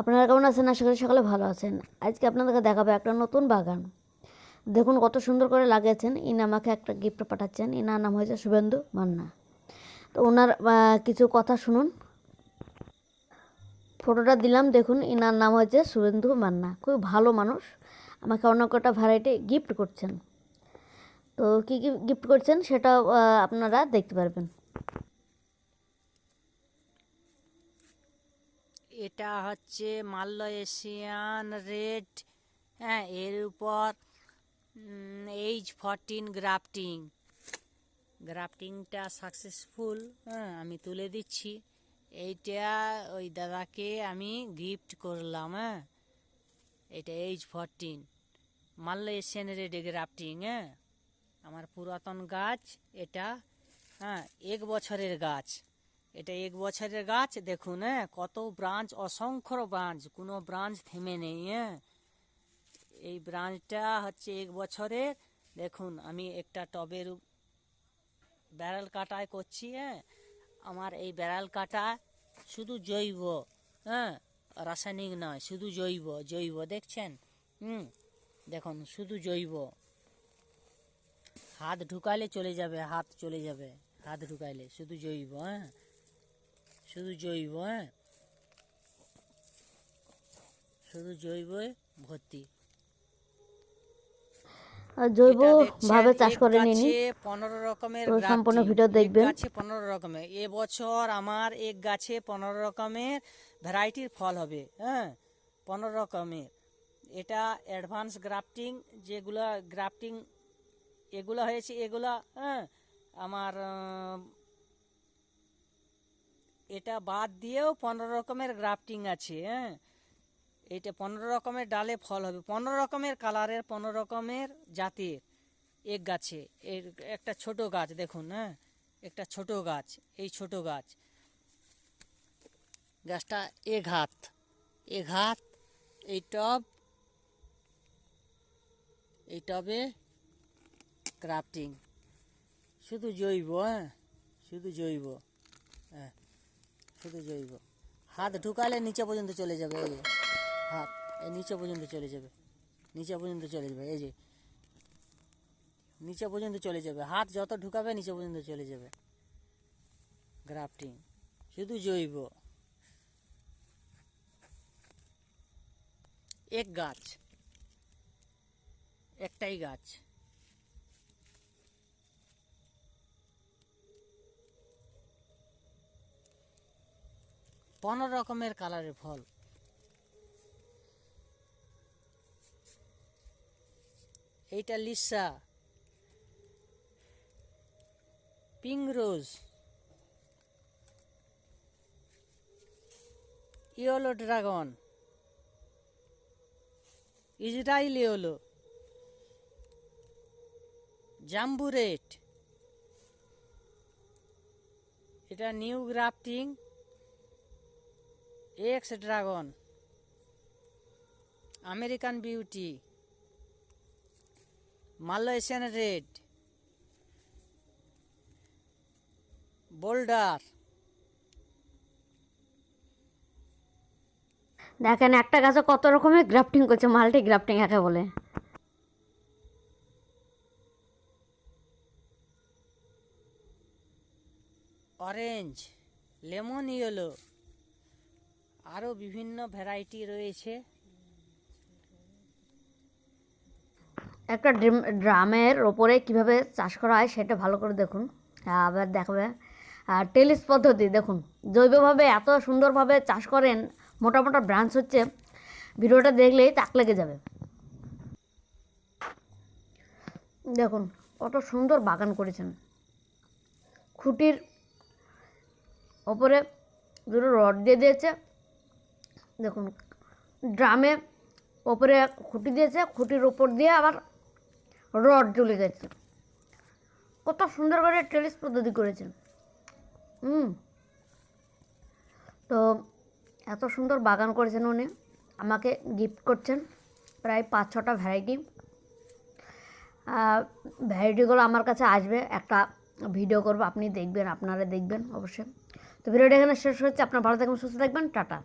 আপনারা কেমন আছেন? আশা করি সকালে ভালো আছেন। আজকে আপনাদেরকে দেখাবো একটা নতুন বাগান। দেখুন কত সুন্দর করে লাগিয়েছেন। ইনি আমাকে একটা গিফট পাঠাচ্ছেন। ইনার নাম হয়েছে শুভেন্দু মান্না। তো ওনার কিছু কথা শুনুন। ফটোটা দিলাম, দেখুন, ইনার নাম হয়েছে শুভেন্দু মান্না। খুব ভালো মানুষ। আমাকে অন্য কটা ভ্যারাইটি গিফট করছেন। তো কী কী গিফট করছেন সেটা আপনারা দেখতে পারবেন। এটা হচ্ছে মাল্য এশিয়ান রেড হ্যাঁ এর উপর এইচ ফরটিন গ্রাফটিং। গ্রাফটিংটা সাকসেসফুল হ্যাঁ আমি তুলে দিচ্ছি। এইটা ওই দাদাকে আমি গিফট করলাম হ্যাঁ। এটা এইচ ফরটিন মাল্য এশিয়ান রেড গ্রাফটিং হ্যাঁ। আমার পুরাতন গাছ, এটা হ্যাঁ এক বছরের গাছ। এটা এক বছরের গাছ, দেখুন হ্যাঁ কত ব্রাঞ্চ, অসংখ্য ব্রাঞ্চ, কোনো ব্রাঞ্চ থেমে নেই হ্যাঁ। এই ব্রাঞ্চটা হচ্ছে এক বছরের, দেখুন, আমি একটা টবের ব্যারেল কাটায় করছি হ্যাঁ। আমার এই ব্যারেল কাটা শুধু জৈব হ্যাঁ রাসায়নিক নয়, শুধু জৈব জৈব, দেখছেন? হুম, দেখুন, শুধু জৈব। হাত ঢুকালে চলে যাবে, হাত চলে যাবে, হাত ঢুকাইলে, শুধু জৈব হ্যাঁ। শুধু জৈব হ্যাঁ? শুধু জৈবই ভর্তি। জৈব ভাবে চাষ করে নিনি পনেরো রকমের সম্পূর্ণ ভিডিও দেখবেন। গাছে পনেরো রকমের। এবছর আমার এক গাছে পনেরো রকমের ভ্যারাইটির ফল হবে হ্যাঁ? পনেরো রকমের। এটা অ্যাডভান্স গ্রাফটিং যেগুলো গ্রাফটিং এগুলো হয়েছে এগুলা হ্যাঁ? আমার এটা বাদ দিয়েও পনেরো রকমের গ্রাফটিং আছে হ্যাঁ? এটা পনেরো রকমের ডালে ফল হবে। পনেরো রকমের কালারের, পনেরো রকমের জাতের এক গাছে। এর একটা ছোট গাছ, দেখুন হ্যাঁ? একটা ছোট গাছ, এই ছোট গাছ। গাছটা এক হাত, এক এই টব, এই টবে ক্রাফটিং শুধু জৈব হ্যাঁ? শুধু জৈব হ্যাঁ? শুধু জৈব। হাত ঢুকালে নিচে পর্যন্ত চলে যাবে, এই যে। হাত, এই নিচে পর্যন্ত চলে যাবে। নিচে পর্যন্ত চলে যাবে, এই যে। নিচে পর্যন্ত চলে যাবে। হাত যত ঢুকাবে, নিচে পর্যন্ত চলে যাবে। গ্রাফটিং, শুধু জৈব। এক গাছ, একটাই গাছ। পনেরো রকমের কালারের ফল। এইটা Lisa. Pink rose. Yellow dragon. Israel yellow জাম্বুরেট এটা new grafting. X dragon American beauty Malaysian red boulder দেখেন একটা গাছে কত রকমের গ্রাফটিং করছে মাল্টি গ্রাফটিং একে বলে। অরেঞ্জ লেমন ইয়েলো আরও বিভিন্ন ভ্যারাইটি রয়েছে। একটা ড্রিম- ড্রামের ওপরে কীভাবে চাষ করা হয় সেটা ভালো করে দেখুন। আবার দেখাবে। আর টেলিস পদ্ধতি, দেখুন। জৈবভাবে এত সুন্দরভাবে চাষ করেন, মোটা মোটা ব্রাঞ্চ হচ্ছে, ভিডিওটা দেখলেই তাক লেগে যাবে। দেখুন, কত সুন্দর বাগান করেছেন। খুঁটির ওপরে দুটো রড দিয়ে দিয়েছে দেখুন, ড্রামে ওপরে খুঁটি দিয়েছে, খুঁটির ওপর দিয়ে আবার রড চলে গেছে। কত সুন্দর করে টেলিস পদ্ধতি করেছেন। হুম। তো এত সুন্দর বাগান করেছেন উনি। আমাকে গিফট করছেন প্রায় পাঁচ ছটা ভ্যারাইটি ভ্যারাইটিগুলো আমার কাছে আসবে। একটা ভিডিও করব। আপনি দেখবেন, আপনারা দেখবেন অবশ্যই। তো ভিডিওটা এখানে শেষ হচ্ছে। আপনার ভালো থাকবেন, সুস্থ থাকবেন। টাটা।